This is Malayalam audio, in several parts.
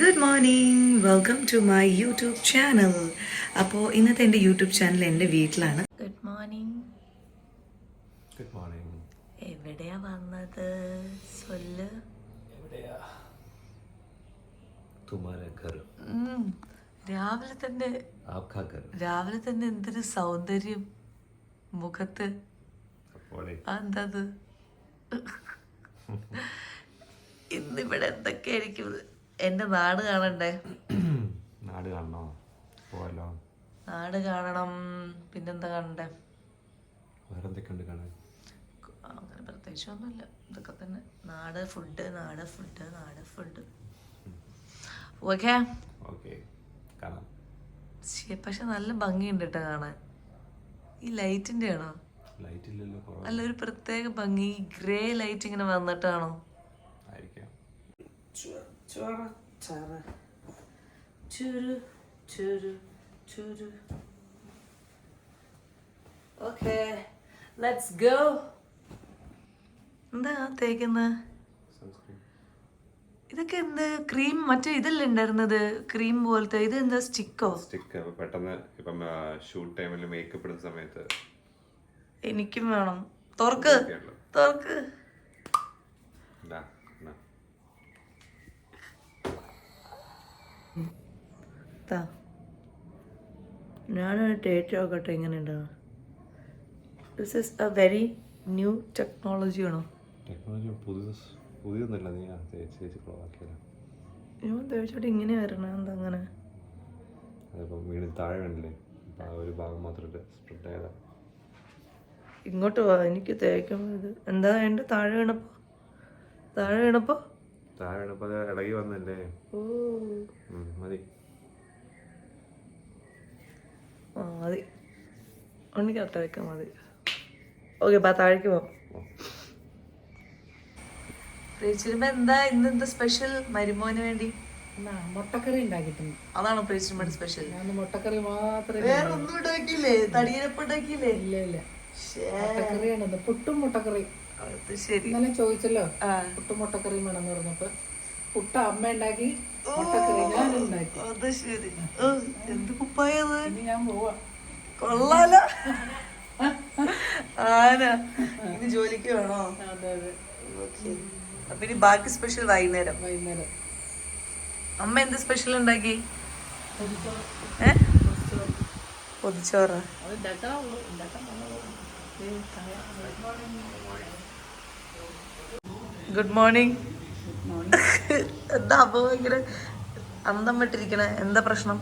Good morning welcome to my YouTube channel അപ്പോൾ ഇന്നത്തെ എന്റെ യൂട്യൂബ് ചാനൽ എന്റെ വീട്ടിലാണ്. ഗുഡ് മോർണിംഗ് ഗുഡ് മോർണിംഗ് എവിടെയാ വന്നത്? സൊല്ല്. രാവിലെ തന്നെ രാവിലെ തന്നെ എന്തൊരു സൗന്ദര്യം മുഖത്ത്. എന്താ എന്തത്? ഇന്നിവിടെ എന്തൊക്കെയായിരിക്കും? എന്റെ നാട് കാണണ്ടേ? നാട് കാണണോ? പോവാലോ നാട് കാണണം. പിന്നെന്താ കാണണ്ടേ? വേറെ എന്തൊക്കെയുണ്ട് കാണാൻ അങ്ങനെ പ്രത്യേകിച്ചൊന്നുമില്ല. ഇതൊക്കെ തന്നെ. നാട് ഫുഡ് നാട് ഫുഡ് നാട് ഫുഡ് ഓക്കെ? ഓക്കെ. കാണാം. പക്ഷെ നല്ല ഭംഗിയുണ്ട് കേട്ടോ കാണാൻ. ഈ ലൈറ്റിന്റെ ആണോ? ലൈറ്റ് ഇല്ലല്ലോ അല്ല ഒരു പ്രത്യേക ഭംഗി. ഗ്രേ ലൈറ്റ് ഇങ്ങനെ വന്നിട്ടാണോ? ആയിരിക്കാം. ഓക്കെ ലെറ്റ്സ് ഗോ എന്താ തേക്കുന്നത് ഇതൊക്കെ എന്ത് ക്രീം മറ്റേ ഇതല്ലേ ഉണ്ടായിരുന്നത്? ക്രീം പോലത്തെ ഇത് എന്താ സ്റ്റിക്കോ സ്റ്റിക്ക് പെട്ടെന്ന് ഇപ്പം ഷൂട്ട് ടൈമിൽ മേക്കപ്പ് ഇടുന്ന സമയത്ത് എനിക്കും വേണം. തുറക്ക്. തുറക്ക് ഇതാ, ഇതാ. താ ഞാനൊരു ടേറ്റ് നോക്കട്ടെ എങ്ങനെയുണ്ട്? This is a very new technology ആണോ? ടെക്നോളജി പുതിയ പുതിയൊന്നുമില്ല നീ ഞാൻ തേച്ചോട്ട് ഇങ്ങനെ വരണം എന്താ അങ്ങനെ? അതിപ്പം വീണ് താഴെ വേണ്ടില്ലേ ആ ഒരു ഭാഗം മാത്രമായിട്ട് സ്പ്രെഡ് ഇങ്ങോട്ട് വാ എനിക്ക് തേക്കുമ്പോൾ ഇത്. എന്താ എന്റെ താഴെ വീണപ്പോ? താഴെ വീണപ്പോ? താഴെ വീണപ്പോൾ അത് ഇളകി വന്നല്ലേ? ഓ. മതി. ആ മതി. ഉണ്ണിക്ക് അട്ട വെക്കാൻ മതി. ഓക്കെ ബാ താഴേക്ക് പോവാം പ്രീച്ചിരുമ്പ എന്താ ഇന്ന് എന്താ സ്പെഷ്യൽ മരുമോന് വേണ്ടി? മുട്ടക്കറി ഉണ്ടാക്കിയിട്ടുണ്ട്. അതാണ് പ്രേച്ചിരുമ്പോ സ്പെഷ്യൽ ഞാൻ മുട്ടക്കറി മാത്രമേ വേറെ ഒന്നും ഉണ്ടാക്കിയില്ലേ? തടിയരപ്പ് ഉണ്ടാക്കിയില്ലേ? ഇല്ല ഇല്ല. മുട്ടക്കറിയാണ് പുട്ടും മുട്ടക്കറി അത് ശരി. ഇന്നലെ ചോദിച്ചല്ലോ. പുട്ടും മുട്ടക്കറിയും വേണമെന്ന് പറഞ്ഞപ്പോ പുട്ട അമ്മ ഉണ്ടാക്കി മുട്ടക്കറി ഞാൻ ഉണ്ടാക്കി. അത് ശരി. ഓ, എന്ത് കുപ്പായത് ഞാൻ പോവാ. കൊള്ളാല. ആന ഇനി ജോലിക്ക് വേണോ? അതെ അതെ. അപ്പൊ ഇനി ബാക്കി സ്പെഷ്യൽ വൈകുന്നേരം. വൈകുന്നേരം. അമ്മ എന്ത് സ്പെഷ്യൽ ഉണ്ടാക്കി? പൊതിച്ചോറ്. ഗുഡ് മോർണിംഗ് എന്താ അപ്പൊ ഭയങ്കര അന്തം വിട്ടിരിക്കണേ? എന്താ പ്രശ്നം?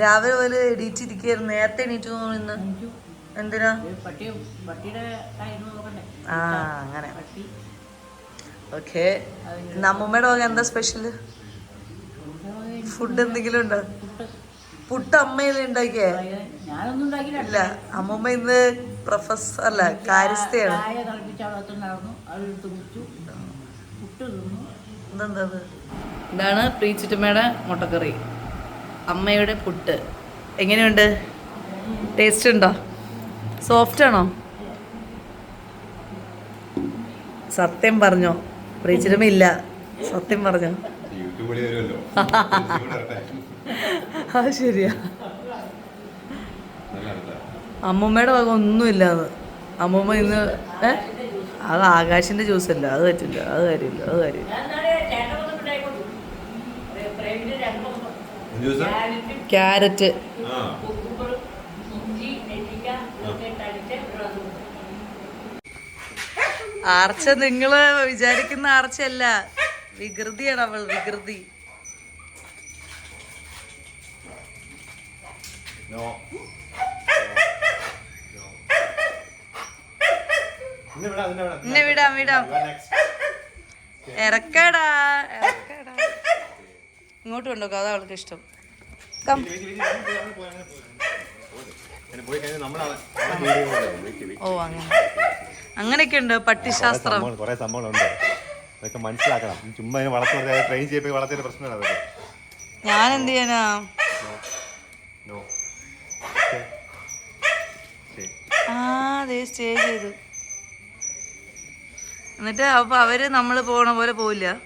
രാവിലെ പോലെ എണീറ്റിരിക്കുകയായിരുന്നു. നേരത്തെ എണീറ്റ് തോന്നുന്നു ഇന്ന്. എന്തിനാ? ആ അങ്ങനെ. പട്ടി. ഓക്കെ. അമ്മൂമ്മയുടെ വക എന്താ സ്പെഷ്യൽ ഫുഡ് എന്തെങ്കിലും ഉണ്ടോ? പുട്ട്. അമ്മയിൽ ഉണ്ടാക്കിയേ? ഞാനൊന്നും ഉണ്ടാക്കിയില്ല ഇല്ല. അമ്മൂമ്മ ഇന്ന് പ്രൊഫസർ അല്ല കാര്യസ്ഥയാണ്. ഇതാണ് പ്രീച്ചിറ്റമ്മയുടെ മുട്ടക്കറി. അമ്മയുടെ പുട്ട്. എങ്ങനെയുണ്ട്? ടേസ്റ്റ് ഉണ്ടോ? സോഫ്റ്റ് ആണോ? സത്യം പറഞ്ഞോ? പ്രീച്ചിറ്റമ്മ ഇല്ല. സത്യം പറഞ്ഞോ? ആ ശരിയാ. അമ്മൂമ്മയുടെ വക ഒന്നുമില്ല അത്. അമ്മൂമ്മ ഇന്ന് ഏ? അത് ആകാശിന്റെ ജ്യൂസ് അല്ല? അത് പറ്റില്ല അത് കാര്യമില്ല അത് കാര്യമില്ല. ക്യാരറ്റ്. ആർച്ച നിങ്ങൾ വിചാരിക്കുന്ന ആർച്ചയല്ല. വികൃതിയാണ് അവൾ വികൃതി. നോ. ഇന്നെ വിടാം വിടാം. ഇറക്കടാ ഇറക്കടാ. ഇങ്ങോട്ട് കൊണ്ടോക്കോ അതാ അവൾക്ക് ഇഷ്ടം. ഓ അങ്ങനെ. അങ്ങനെയൊക്കെ ഉണ്ട് പട്ടിശാസ്ത്രം. കുറെ സംഭവങ്ങളുണ്ട്. അതൊക്കെ മനസ്സിലാക്കണം. ചുമ്മാ വളർത്തി ട്രെയിൻ ചെയ്യിപ്പിച്ച് വളർത്തിയ പ്രശ്നമാണ് അതൊക്കെ. ഞാൻ എന്ത് ചെയ്യാനാ? ആ ദേ സ്റ്റേ ചെയ്തു. എന്നിട്ട് അപ്പൊ അവർ നമ്മൾ പോണ പോലെ പോവില്ല?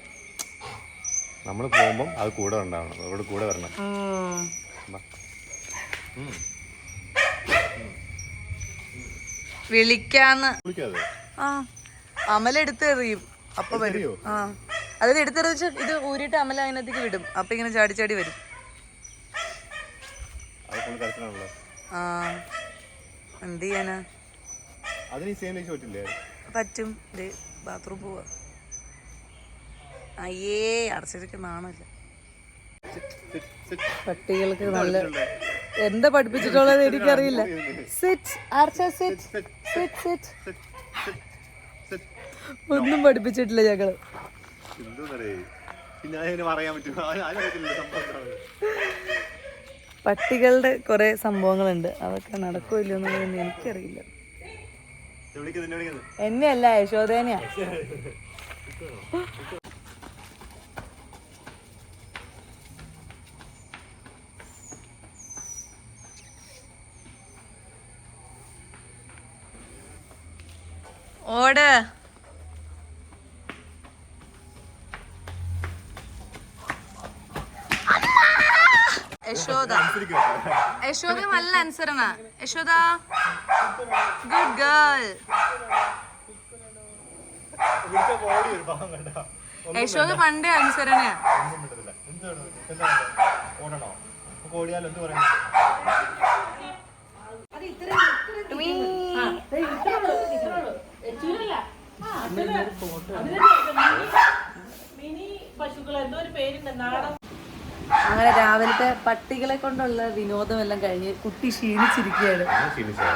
നമ്മൾ പോകുമ്പോ അത് കൂടെ ഉണ്ടാവണം. അവിടെ കൂടെ വരണം. വിളിക്കാന്ന്. ആ. അമല എടുത്തെറിയും അപ്പൊ വരും? ആ. അതായത് എടുത്തെറിച്ച് ഇത് ഊരിട്ട് അമല അതിനകത്തേക്ക് വിടും. അപ്പൊ ഇങ്ങനെ ചാടി ചാടി വരും. ആ. എന്ത് ചെയ്യാനാ? പറ്റും. ബാത്റൂം പോവാ. അയ്യേ അടച്ചിരിക്ക നാണല്ല പട്ടികൾക്ക് നല്ല എന്താ പഠിപ്പിച്ചിട്ടുള്ളത് എനിക്കറിയില്ല. സിറ്റ് ആർച്ച സിറ്റ് സിറ്റ് സിറ്റ് ഒന്നും പഠിപ്പിച്ചിട്ടില്ല ഞങ്ങൾ. പട്ടികളുടെ കുറെ സംഭവങ്ങളുണ്ട്. അതൊക്കെ നടക്കുമല്ലോ എന്നുള്ളതൊന്നും എനിക്കറിയില്ല ഇത് വിളിക്കുന്നു എന്നെ വിളിക്കുന്നു എന്നെയല്ല യശോദേനെയാ ഓട്. യശോദ. യശോദ നല്ല അനുസരണ യശോദ. Good girl. യശോദ പണ്ടേ അനുസരണയാ? ഓടണോ? ഓടിയാലോ? എന്ത് പറയുന്നു? മിനി പശുക്കൾ എന്തോ ഒരു പേരുണ്ട് നാടൻ അങ്ങനെ രാവിലത്തെ പട്ടികളെ കൊണ്ടുള്ള വിനോദം എല്ലാം കഴിഞ്ഞ് കുട്ടി ക്ഷീണിച്ചിരിക്കുകയാണ്.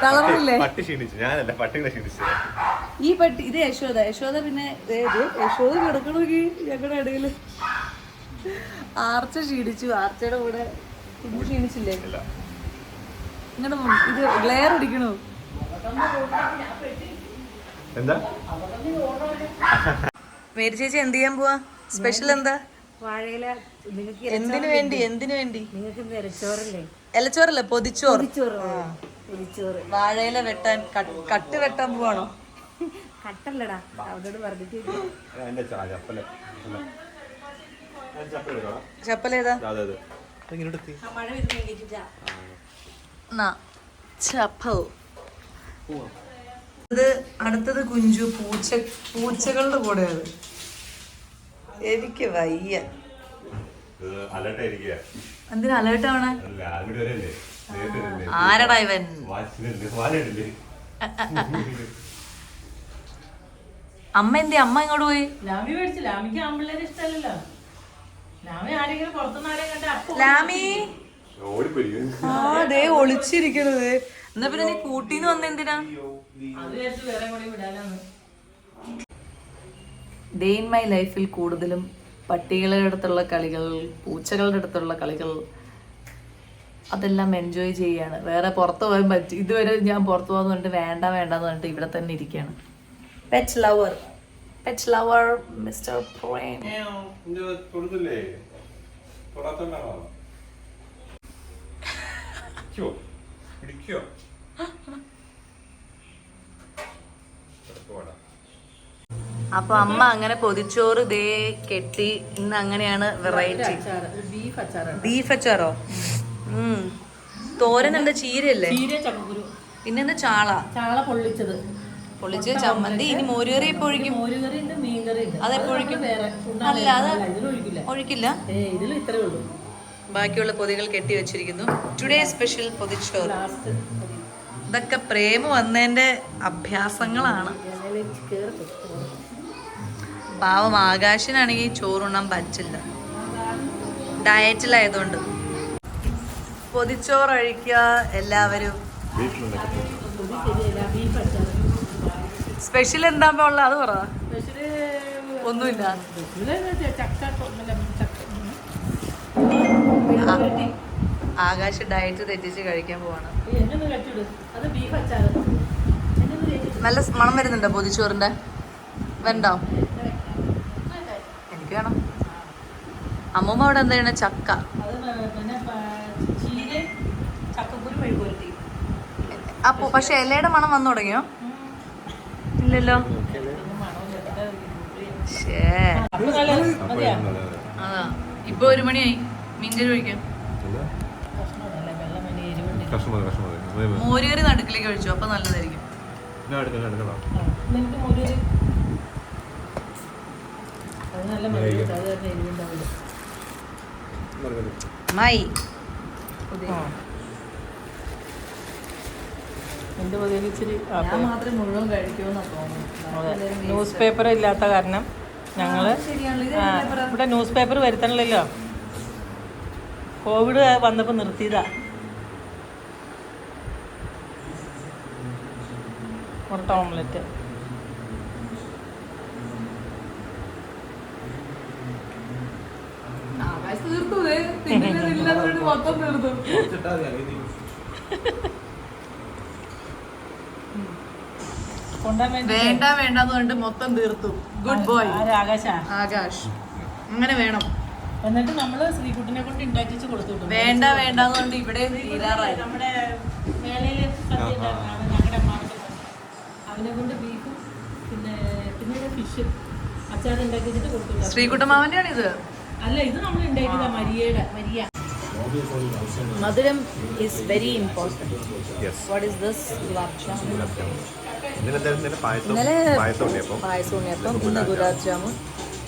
തളർന്നില്ലേ? പട്ടി ക്ഷീണിച്ചു. ഞാനല്ല പട്ടികളെ ക്ഷീണിച്ചു ഈ പട്ടി ഇത് യശോദ. യശോദ പിന്നെ യശോദ കിടക്കണമെങ്കിൽ ഞങ്ങളുടെ ഇടയിൽ ആർച്ച ക്ഷീണിച്ചു. ആർച്ചയുടെ കൂടെ കുട്ടി ക്ഷീണിച്ചില്ലേ? ഇങ്ങനെ ഇത് ഗ്ലെയർ അടിക്കണോ എന്താ? മേരി ചേച്ചി എന്ത് ചെയ്യാൻ പോവാ? സ്പെഷ്യൽ എന്താ? വാഴയില നിങ്ങൾക്ക് എന്തിനു വേണ്ടി? എന്തിനു വേണ്ടി? നിങ്ങൾക്ക് നിരച്ചോറല്ലേ എലച്ചോറല്ലേ പൊതിച്ചോറ്. ചോറ് പൊതിച്ചോറ്. വാഴയില വെട്ടാൻ കട്ട്- വെട്ടാൻ പോവാണോ? കട്ടല്ലടാ. അവരോട് പറഞ്ഞിട്ട് ചപ്പലേതാ മഴ ചപ്പൽ. ഇത് അടുത്തത് കുഞ്ചു പൂച്ച പൂച്ചകളുടെ കൂടെയാണ്. എനിക്ക് വയ്യ. എന്തിനാ അലേർട്ട് ആവണേ? ആരടാ ഇവൻ? അമ്മ എന്തേ അമ്മ ഇങ്ങോട്ട് പോയി? ലാമി മേടിച്ചു. ലാമിക്ക് ആമ്പിള്ളേരെ ഇഷ്ടമല്ലല്ലോ. ലാമി ആരെങ്കിലും പുറത്തുനിന്ന് ആരെയും കണ്ട അപ്പൊ ലാമി! അതേ ആ ദേ ഒളിച്ചിരിക്കണത്. എന്നാ പിന്നെ നീ കൂട്ടിന്ന് വന്നെന്തിനാ അത് വേറെ കൂടി വിടാനാണ് ഡേ ഇൻ മൈ ലൈഫിൽ കൂടുതലും പട്ടികളുടെ അടുത്തുള്ള കളികൾ പൂച്ചകളുടെ അടുത്തുള്ള കളികൾ അതെല്ലാം എൻജോയ് ചെയ്യാണ്. വേറെ പുറത്ത് പോകാൻ പറ്റി ഇതുവരെ ഞാൻ പുറത്ത് പോകാന്ന് പറഞ്ഞിട്ട് വേണ്ട വേണ്ട എന്ന് പറഞ്ഞിട്ട് ഇവിടെ തന്നെ ഇരിക്കുകയാണ്. Pet lover pet lover mister Prem കൊടുത്തില്ലേ അപ്പൊ അമ്മ അങ്ങനെ പൊതിച്ചോറ് ദേ കെട്ടി ഇന്ന് അങ്ങനെയാണ് വെറൈറ്റി ബീഫ് അച്ചാറോ ഉം. തോരൻ എന്താ ചീരയല്ലേ? ചീര ചക്കക്കുരു. പിന്നെന്താ ചാള? ചാള പൊള്ളിച്ചത്. പൊള്ളിച്ച് ചമ്മന്തി ഇനി മോരുകറി എപ്പോ ഒഴിക്കും ഉണ്ട് അല്ല അത് ഒഴിക്കില്ല. ബാക്കിയുള്ള പൊതികൾ കെട്ടി വെച്ചിരിക്കുന്നു. ടുഡേ സ്പെഷ്യൽ പൊതിച്ചോറ്. ഇതൊക്കെ പ്രേമ വന്നതിന്റെ അഭ്യാസങ്ങളാണ്. പാവം ആകാശിനാണെങ്കിൽ ചോറുണ്ണാൻ പറ്റില്ല. ഡയറ്റിലായതുകൊണ്ട്. പൊതിച്ചോറ് അഴിക്കുക എല്ലാവരും. സ്പെഷ്യൽ എന്താ ഉള്ള? അത് പറ. ഒന്നുമില്ല. ആകാശ് ഡയറ്റ് തെറ്റിച്ച് കഴിക്കാൻ പോവാണ്. നല്ല മണം വരുന്നുണ്ടോ പൊതിച്ചോറിന്റെ? വേണ്ടോ? എനിക്ക് വേണം അമ്മൂമ്മ അവിടെ എന്താണ് ചക്ക? അപ്പൊ പക്ഷെ ഇലയുടെ മണം വന്നു തുടങ്ങിയോ? ഇല്ലല്ലോ. അതെ. ഇപ്പൊ ഒരു മണിയായി. മീൻകറി ഒഴിക്കാം. മോരുകറി നടുക്കിലേക്ക് ഒഴിച്ചു അപ്പൊ നല്ലതായിരിക്കും ഞാൻ എടുക്കാം എടുക്കണം നിനക്ക് ഒരു അത് നല്ല മരുന്നുണ്ട് അത് തന്നെ എരിവുണ്ടാവില്ല മായി എന്റെ ഇച്ചിരി ന്യൂസ് പേപ്പർ ഇല്ലാത്ത കാരണം ഞങ്ങൾ ഇവിടെ ന്യൂസ് പേപ്പർ വരുത്തണില്ലല്ലോ. കോവിഡ് വന്നപ്പോൾ നിർത്തിയതാ. മുട്ട ഓംലെറ്റ് ആകാശ് തീർത്തു ദേ. തിന്നുന്നതില്ലാത്തതുകൊണ്ട് മൊത്തം തീർന്നു. വേണ്ടി വേണ്ട വേണ്ടെന്ന് പറഞ്ഞിട്ട് മൊത്തം തീർത്തു. ഗുഡ് ബോയ് ആകാശ? ആകാശ്. അങ്ങനെ വേണം. എന്നിട്ട് നമ്മൾ ശ്രീകുട്ടിനെ കൊണ്ട് ഉണ്ടാക്കിച്ച് കൊടുത്തു വേണ്ട വേണ്ടെന്ന് പറഞ്ഞിട്ട് ഇവിടെ തീരാറായി. നമ്മുടെ മേളയിൽ ഞങ്ങളുടെ. അവനെ കൊണ്ട് ബീഫും പിന്നെ പിന്നെ ഫിഷ് അച്ചാർ ഉണ്ടാക്കിച്ചിട്ട് കൊടുത്തു ശ്രീകുട്ടമാവന്റെ ആണ് ഇത് അല്ല ഇത് നമ്മൾ ഉണ്ടാക്കിയതാ മരിയയുടെ മരിയ. മധുരം is very important what is this gulab jamun ഇന്നലെ പായസം. ഉണ്ണിയപ്പം. ഇന്ന് ഗുലാബ് ജാമുൻ.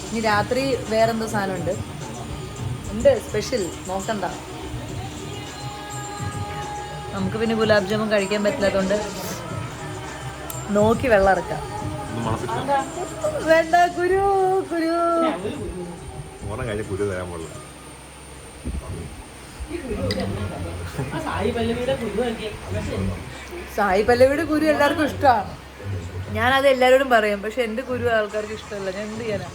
ഇനി രാത്രി വേറെന്തോ സാധനം ഉണ്ട് ഉണ്ട് സ്പെഷ്യൽ നോക്കണ്ട. നമുക്ക് പിന്നെ ഗുലാബ് ജാമുൻ കഴിക്കാൻ പറ്റില്ലാത്തതുകൊണ്ട് നോക്കി വെള്ളം ഇറക്കാം. വേണ്ട ഗുരു ഗുരു. ഓണം കഴിഞ്ഞ ഗുരു തരാൻ ആ സായി പല്ലവിയുടെ ഗുരു എല്ലാവർക്കും ഇഷ്ടമാണ്. ഞാനത് എല്ലാവരോടും പറയും പക്ഷെ എന്റെ ഗുരു ആൾക്കാർക്ക് ഇഷ്ടമല്ല. ഞാൻ എന്ത് ചെയ്യാനാ?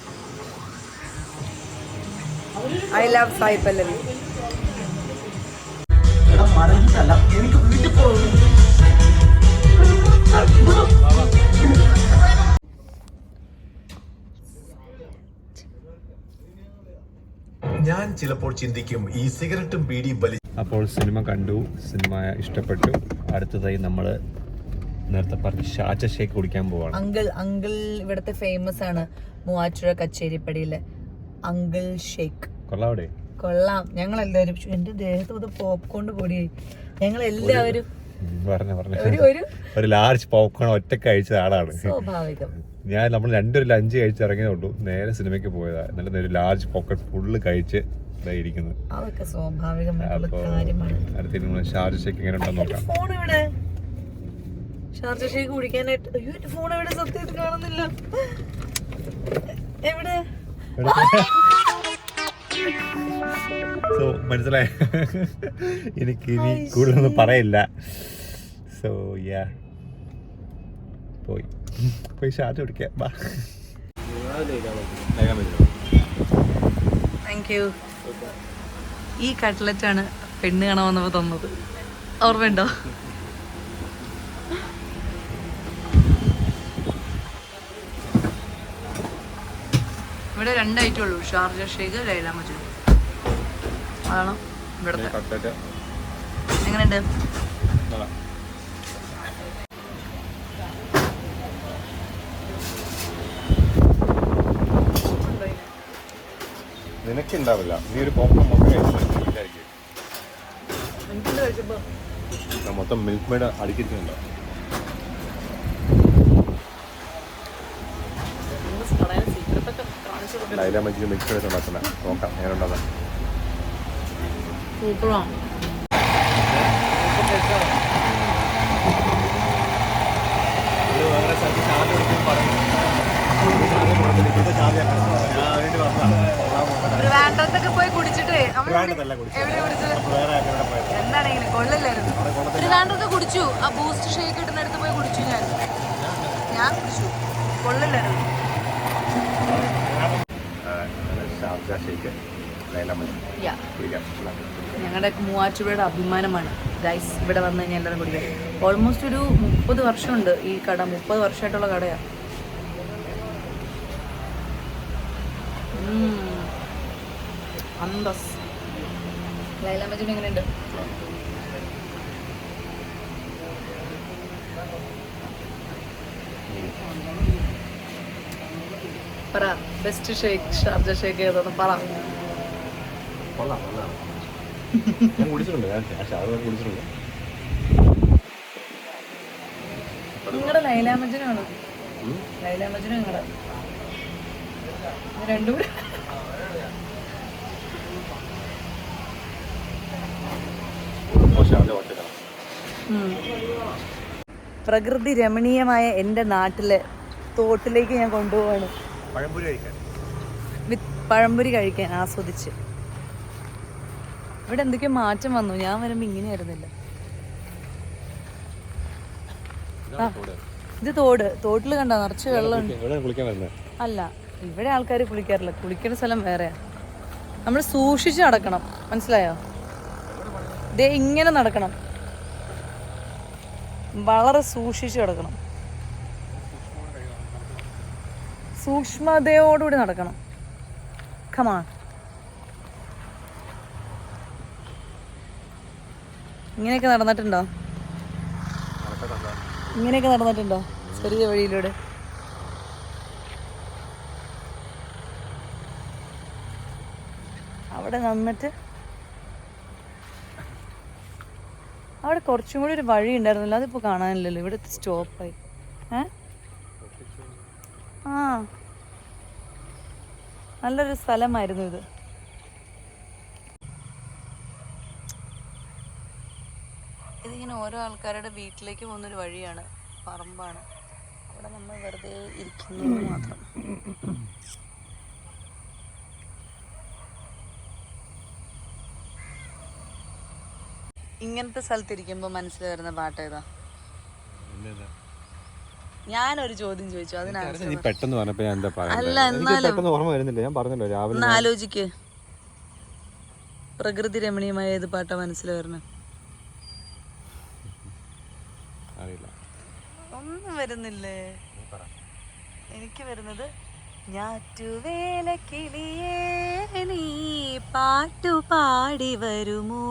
I love Sai Pallavi. ഞാൻ ചിലപ്പോൾ ചിന്തിക്കും ഈ സിഗരറ്റും ബീഡി വലി അപ്പോൾ സിനിമ കണ്ടു സിനിമ ഇഷ്ടപ്പെട്ടു. അടുത്തതായി നമ്മൾ നേരത്തെ പറഞ്ഞ ഷാച്ച ഷേക്ക് കുടിക്കാൻ പോവാണ്. അങ്കിൾ അങ്കിൾ ഇവിടത്തെ ഫേമസ് ആണ്. മൂവാറ്റുഴ കച്ചേരിപ്പടിയിലെ അങ്കിൾ ഷേക്ക്. കൊള്ളാം കൊള്ളാം. ഞങ്ങൾ എല്ലാവരും എന്റെ ദേഹത്ത് പോപ്കോൺ പൊടിയായി ഞങ്ങൾ എല്ലാവരും പറഞ്ഞ പറഞ്ഞ ഒരു ലാർജ് പോപ്കോൺ ഒറ്റയ്ക്ക് കഴിച്ച ആളാണ്. ഞാൻ നമ്മൾ രണ്ടൊരു ലഞ്ച് കഴിച്ച് ഇറങ്ങിയേ ഉള്ളൂ. നേരെ സിനിമയ്ക്ക് പോയതാ. എന്നിട്ട് ഒരു ലാർജ് പോക്കറ്റ് ഫുള്ള് കഴിച്ച് ഇതാ ഇരിക്കുന്നത് അതൊക്കെ സ്വാഭാവികമായിട്ടുള്ള അപ്പോൾ കാര്യമാണ്. അടുത്ത നമ്മൾ ഷാർജ ഷേക്ക് എങ്ങനെ ഉണ്ടെന്ന് നോക്കാം. ഫോൺ ഇവിടെ. ഷാർജ ഷേക്ക് കുടിക്കാനായിട്ട്. അയ്യോ എന്റെ ഫോൺ എവിടെ സത്യത്തിൽ കാണുന്നില്ല. എവിടെ? സോ മനസ്സിലായ എനിക്ക് ഇനി കൂടുതലൊന്നും പറയില്ല. സോ യാ പോയി. പോയി ഷാർജ കുടിക്കാം. ബാ. താങ്ക് യു ഈ കട്ട്ലറ്റാണ് പെണ്ണ് കാണാൻ വന്നപ്പോൾ തന്നത്. ഓർമ്മയുണ്ടോ? ഇവിടെ രണ്ട് ഐറ്റം ഉള്ളൂ. ഷാർജ ഷേക്ക് ലൈല മജു അതാണ് ഇവിടുത്തെ. എങ്ങനെയുണ്ട്? നിനക്കുണ്ടാവില്ല. നീ ഒരു പോപ്കോൺ മൊത്തം മൊത്തം മിൽക്ക് മെയ്ഡ് അടിക്കുന്നുണ്ടോ കാണിച്ചു കൊടുക്കണം ലൈല മജ്ജി മിൽക്ക് മെയ്ഡ് ഉണ്ടാക്കുന്ന നോക്കാം എങ്ങനെ ഉണ്ടാകാം സൂപ്പറാണ് ട്രിവാൻഡ്രത്തൊക്കെ പോയി കുടിച്ചിട്ടേ. കൊള്ളില്ലായിരുന്നു? ട്രിവാൻഡ്രത്ത് കുടിച്ചു. ആ ബൂസ്റ്റ് ഷേക്ക് ഇടുന്നിടത്ത് പോയി കുടിച്ചു ഞാൻ ഞാൻ കുടിച്ചു. കൊള്ളില്ലായിരുന്നു ഷാർജ ഷേക്ക് ലൈല മജ്ജി യാ കുടിക്കാം ഞങ്ങളുടെ മൂവാറ്റുപുഴയുടെ അഭിമാനമാണ്. ഗൈസ് ഇവിടെ വന്നു കഴിഞ്ഞാൽ എല്ലാവരും കുടിക്കാൻ ഓൾമോസ്റ്റ് ഒരു മുപ്പത് വർഷമുണ്ട് ഈ കട മുപ്പത് വർഷമായിട്ടുള്ള കടയാണ് അന്തസ്. ലൈല മജുൻ എങ്ങനെയുണ്ട്? പറ. ബെസ്റ്റ് ഷേക്ക് ഷാർജ ഷേക്ക് ഏതാണ് പറ. ഞാൻ കുടിച്ചിട്ടുണ്ട് ഞാൻ ഷാറ് കുടിച്ചിട്ടുണ്ട്. നിങ്ങളുടെ ലൈലാമജനാണ് ലൈലാമജന നിങ്ങളുടെ രണ്ടും കൂടെ. പ്രകൃതി രമണീയമായ എന്റെ നാട്ടിലെ തോട്ടിലേക്ക് ഞാൻ കൊണ്ടുപോവാണ്. പഴംപൊരി കഴിക്കാൻ. വിത്ത് പഴംപൊരി കഴിക്കാൻ ആസ്വദിച്ച്. ഇവിടെ എന്തൊക്കെയോ മാറ്റം വന്നു. ഞാൻ വരുമ്പോൾ ഇങ്ങനെയായിരുന്നില്ല. ആ, ഇത് തോട്. തോട്ടിൽ കണ്ടോ? നിറച്ച് വെള്ളം കുളിക്കാൻ? വരുന്നത് അല്ല ഇവിടെ ആൾക്കാർ കുളിക്കാറില്ല. കുളിക്കുന്ന സ്ഥലം വേറെയാ. നമ്മൾ സൂക്ഷിച്ച് നടക്കണം. മനസ്സിലായോ? ദേ ഇങ്ങനെ നടക്കണം. വളരെ സൂക്ഷിച്ച് നടക്കണം. സൂക്ഷ്മതയോടുകൂടി നടക്കണം. കമാ ഇങ്ങനെയൊക്കെ നടന്നിട്ടുണ്ടോ? ഇങ്ങനെയൊക്കെ നടന്നിട്ടുണ്ടോ? ചെറിയ വഴിയിലൂടെ. അവിടെ നിന്നിട്ട് അവിടെ കുറച്ചും കൂടി ഒരു വഴി ഉണ്ടായിരുന്നല്ലോ. അതിപ്പോൾ കാണാനില്ലല്ലോ. ഇവിടെ സ്റ്റോപ്പായി ഏ? ആ. നല്ലൊരു സ്ഥലമായിരുന്നു ഇത്. ഇതിങ്ങനെ ഓരോ ആൾക്കാരുടെ വീട്ടിലേക്ക് പോകുന്നൊരു വഴിയാണ്. പറമ്പാണ്. അവിടെ നമ്മൾ വെറുതെ ഇരിക്കുന്നു മാത്രം. ഇങ്ങനത്തെ സ്ഥലത്തിരിക്കുമ്പോൾ മനസ്സിൽ വരുന്ന പാട്ട് ഏതാ? ഞാനൊരു ചോദ്യം ചോദിച്ചു അതിനാണ് പെട്ടെന്ന് പറഞ്ഞപ്പോ ഞാൻ എന്താ അല്ല, എന്നാലും- പെട്ടെന്ന് ഓർമ്മ വരുന്നില്ല ഞാൻ പറഞ്ഞല്ലോ രാവിലെ ഒന്ന് ആലോചിക്ക് പ്രകൃതി രമണീയമായ ഏത് പാട്ടാ മനസ്സിൽ വരണം അറിയില്ല. ഒന്നും വരുന്നില്ലേ? എനിക്ക് വരുന്നത് ഞാറ്റുവേല കിളിയേ നീ പാട്ടു പാടി വരുമോ?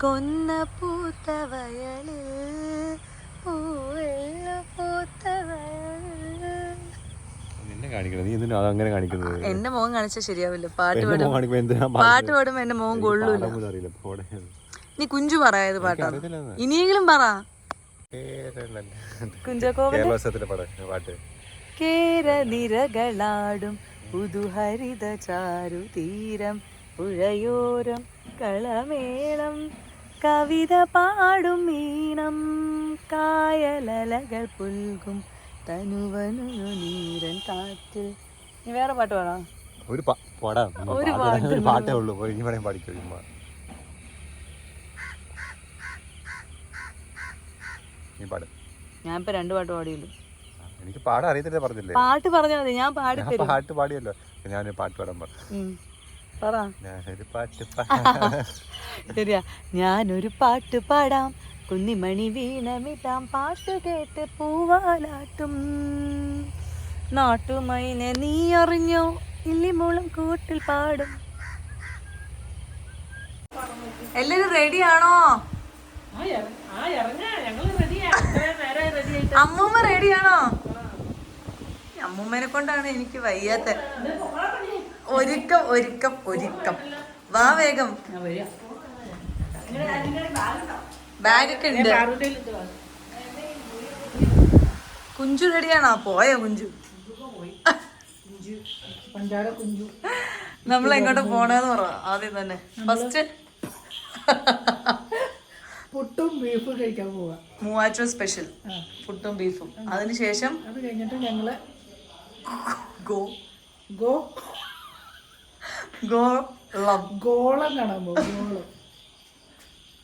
കൊന്ന പൂത്ത വയൽ പൂവെള്ള കാണിക്കണം നീ എന്തിനാ അങ്ങനെ കാണിക്കുന്നത്? എന്റെ മോൻ കാണിച്ചാൽ ശരിയാവില്ല. പാട്ട് പാടും. പാട്ട് പാടുമ്പോ എന്റെ മോൻ കൊള്ളൂല. നീ കുഞ്ചു പറയാത് പാട്ടാണ്. ഇനിയെങ്കിലും പറ. പാട്ട്. കേരനിരകളാടും പുതുഹരിത ചാരു തീരം പുഴയോരം കളമേളം. കവിത പാടും മീനം കായലലകൾ പുൽകും. തനുവനു നീരൻ കാറ്റ്. നീ വേറെ പാട്ട് പാടാ. ഒരു പാടാ. ഒരു പാട്ടേ ഉള്ളൂ. ഇനി പറയാൻ പാടിക്കോ നീ പാട്. ഞാൻ ഇപ്പൊ രണ്ട് പാട്ട് പാടിയുള്ളൂ. എനിക്ക് പാടാൻ അറിയത്തില്ല പറഞ്ഞില്ലേ? പാട്ട് പറഞ്ഞാൽ മതി ഞാൻ പാടി പാട്ട് പാടിയല്ലോ. ഞാൻ പാട്ട് പാടാൻ പറഞ്ഞു ഞാനൊരു പാട്ട് ശരിയാ. ഞാനൊരു പാട്ട് പാടാം. കുന്നിമണി വീണമിട്ടാം പാട്ട് കേട്ട് പൂവാലാട്ടും. നാട്ടുമൈനെ നീ അറിഞ്ഞോ ഇല്ലിമൂളം കൂട്ടിൽ പാടും. എല്ലാരും റെഡിയാണോ? അമ്മൂമ്മ റെഡിയാണോ? അമ്മൂമ്മനെ കൊണ്ടാണ് എനിക്ക് വയ്യാത്ത. ഒരുക്കം ഒരുക്കം ഒരുക്കം. വാ വേഗം. ബാഗൊക്കെ ഉണ്ട്. കുഞ്ചു റെഡിയാണോ? പോയോ കുഞ്ചു? നമ്മൾ എങ്ങോട്ട് പോണെന്ന് പറ ആദ്യം തന്നെ. ഫസ്റ്റ്. പുട്ടും ബീഫും കഴിക്കാൻ പോവാ. മൂവാറ്റും സ്പെഷ്യൽ. പുട്ടും ബീഫും. അതിനുശേഷം അത് കഴിഞ്ഞിട്ട് ഞങ്ങൾ ഗോ. ഗോ. ഗോ ഗോളം. കാണാൻ പോകും ഗോളം.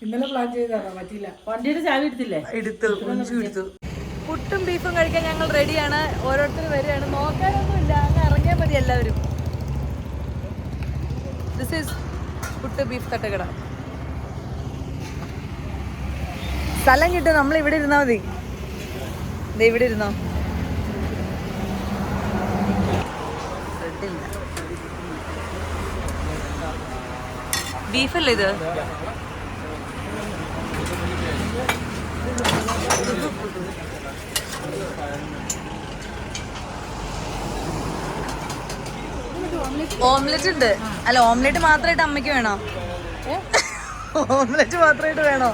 ഇന്നലെ പ്ലാൻ ചെയ്തതാണോ? പറ്റില്ല വണ്ടിയുടെ ചാവി എടുത്തില്ലേ? എടുത്തു കുഞ്ചു എടുത്തു. പുട്ടും ബീഫും കഴിക്കാൻ ഞങ്ങൾ റെഡിയാണ് ഓരോരുത്തർ വരികയാണ്. നോക്കാനൊന്നുമില്ല. അങ്ങ് ഇറങ്ങിയാൽ മതി എല്ലാവരും. ദിസ് ഈസ് പുട്ട് ബീഫ് തട്ടകട. സ്ഥലം കിട്ടും. നമ്മൾ ഇവിടെ ഇരുന്നാൽ മതി. ദേ ഇവിടെ ഇരുന്നോ? ബീഫല്ലേ ഇത്? ഓംലെറ്റ്? ഉണ്ട് അല്ല ഓംലെറ്റ് മാത്രമായിട്ട് അമ്മയ്ക്ക് വേണോ? ഓംലെറ്റ് മാത്രമായിട്ട് വേണോ?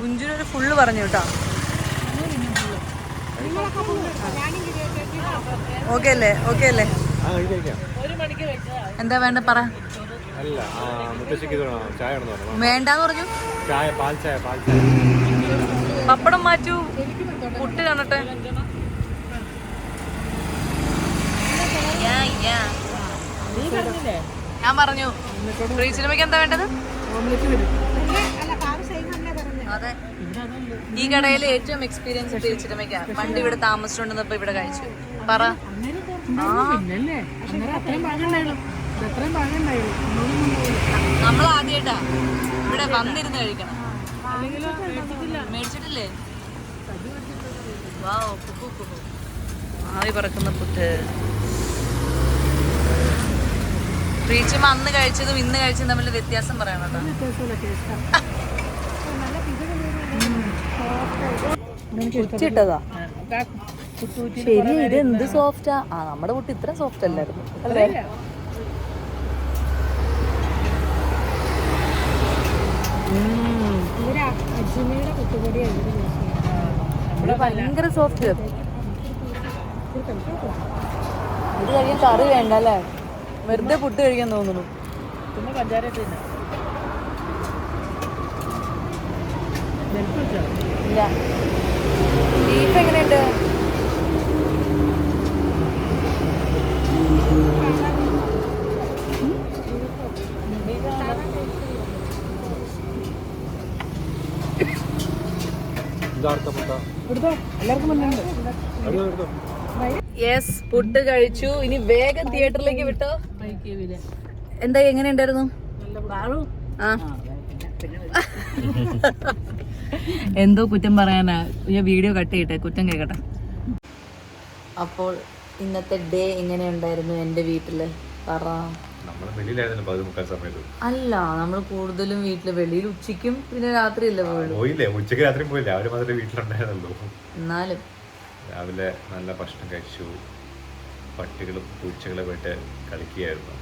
കുഞ്ചിനൊരു ഫുള്ള് പറഞ്ഞു കേട്ടോ. ഓക്കെ അല്ലേ? ഓക്കെ അല്ലേ? എന്താ വേണ്ട പറ. വേണ്ടെന്ന് പറഞ്ഞു. പറഞ്ഞു. ചായ പാൽ ചായ പാൽ ചായ. പപ്പടം മാറ്റൂ. പുട്ട് കാണട്ടെ ഞാൻ പറഞ്ഞു ഫ്രീ സിനിമയ്ക്ക് എന്താ വേണ്ടത്? അതെ. ഈ കടയിൽ ഏറ്റവും എക്സ്പീരിയൻസ് ഫ്രീ സിനിമയ്ക്കാണ് പണ്ട് ഇവിടെ താമസിച്ചുകൊണ്ടിരുന്നപ്പോ ഇവിടെ കഴിച്ചു. പറ. നമ്മൾ ആദ്യമായിട്ടാ ഇവിടെ വന്നിരുന്ന് കഴിക്കണം. മേടിച്ചിട്ടില്ലേ. കുക്കു, കുക്കു. ആവി പറക്കുന്ന പുട്ട്. പ്രീച്ചിമ്മ അന്ന് കഴിച്ചതും ഇന്ന് കഴിച്ചതും തമ്മിൽ വ്യത്യാസം പറയണം ശരി ഇത് എന്ത് സോഫ്റ്റാ? ആ നമ്മുടെ കുട്ടി ഇത്ര സോഫ്റ്റ് അല്ലായിരുന്നു അല്ലേ? ഭയങ്കര സോഫ്റ്റ്. ഇത് കഴിയാൻ കറി വേണ്ട അല്ലേ? വെറുതെ പുട്ട് കഴിക്കാൻ തോന്നുന്നു. പിന്നെ പഞ്ചാര ഇട്ടില്ല ഇല്ല. ബീഫ് എങ്ങനെയുണ്ട്? യെസ് പുട്ട് കഴിച്ചു. ഇനി വേഗം തിയേറ്ററിലേക്ക് വിട്ടോ? എന്താ എങ്ങനെയുണ്ടായിരുന്നു? ആ. എന്തോ കുറ്റം പറയാനാ. ഞാൻ വീഡിയോ കട്ട് ചെയ്യട്ടെ കുറ്റം കേൾക്കട്ടെ അപ്പോൾ ഇന്നത്തെ ഡേ എങ്ങനെ ഉണ്ടായിരുന്നു എന്റെ വീട്ടിൽ പറ. അല്ല നമ്മൾ കൂടുതലും വീട്ടിൽ വെളിയിൽ ഉച്ചയ്ക്കും പിന്നെ രാത്രിയല്ലേ പോയില്ലേ? ഉച്ചയ്ക്ക് രാത്രി പോയില്ല? അവർ മാത്രമേ വീട്ടിലുണ്ടായിരുന്നുള്ളൂ. എന്നാലും. രാവിലെ നല്ല ഭക്ഷണം കഴിച്ചു. പട്ടികളും പൂച്ചകളെ പോയിട്ട് കളിക്കുകയായിരുന്നു.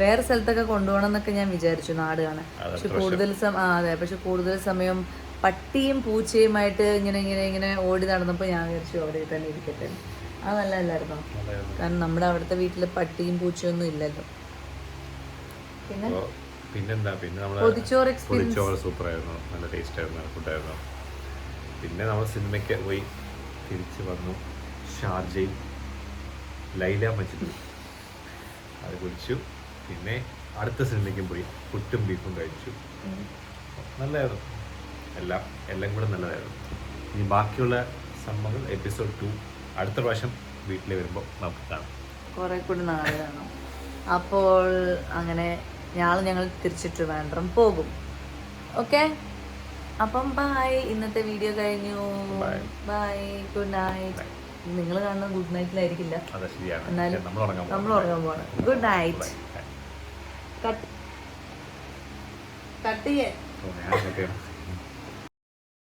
വേറെ സ്ഥലത്തൊക്കെ കൊണ്ടുപോകണം എന്നൊക്കെ ഞാൻ വിചാരിച്ചു നാട് കാണാൻ പക്ഷെ കൂടുതൽ സമയം അതെ. പക്ഷെ കൂടുതൽ സമയം പട്ടിയും പൂച്ചയുമായിട്ട് ഇങ്ങനെ ഇങ്ങനെ ഇങ്ങനെ ഓടി നടന്നപ്പോൾ ഞാൻ വിചാരിച്ചു അവിടെ തന്നെ ഇരിക്കട്ടെ. അത് നല്ലതല്ലായിരുന്നോ? കാരണം നമ്മുടെ അവിടുത്തെ വീട്ടിൽ പട്ടിയും പൂച്ചയൊന്നും ഇല്ലല്ലോ. പിന്നെ? പിന്നെന്താ? പിന്നെ നമ്മൾ പൊതിച്ചോറ് പൊതിച്ചോറ് സൂപ്പറായിരുന്നു. നല്ല ടേസ്റ്റ് ആയിരുന്നു ഫുഡായിരുന്നു പിന്നെ നമ്മൾ സിനിമയ്ക്ക് പോയി തിരിച്ചു വന്നു ഷാർജയിൽ ലൈല മജിദ്. അത് കുടിച്ചു. പിന്നെ അടുത്ത സിനിമയ്ക്കും പോയി. പുട്ടും ബീഫും കഴിച്ചു. നല്ലതായിരുന്നു. എല്ലാം എല്ലാം കൂടെ നല്ലതായിരുന്നു. ഇനി ബാക്കിയുള്ള സംഭവങ്ങൾ എപ്പിസോഡ് ടു അടുത്ത പ്രാവശ്യം വീട്ടിൽ വരുമ്പോൾ നമുക്ക് കാണാം. കുറെ കൂടി നാളെ കാണാം. അപ്പോൾ അങ്ങനെ ഞാൾ ഞങ്ങൾ തിരിച്ചിട്ട് വേണ്ടം പോകും. ഓക്കെ? അപ്പം ബായ് ഇന്നത്തെ വീഡിയോ കഴിഞ്ഞു. ബായ് ഗുഡ് നൈറ്റ് നിങ്ങൾ കാണുന്നത് ഗുഡ് നൈറ്റിലായിരിക്കില്ല. എന്നാലും നമ്മൾ ഉറങ്ങാൻ പോകണം. Good night. കട്ട് കട്ട് ചെയ്യാൻ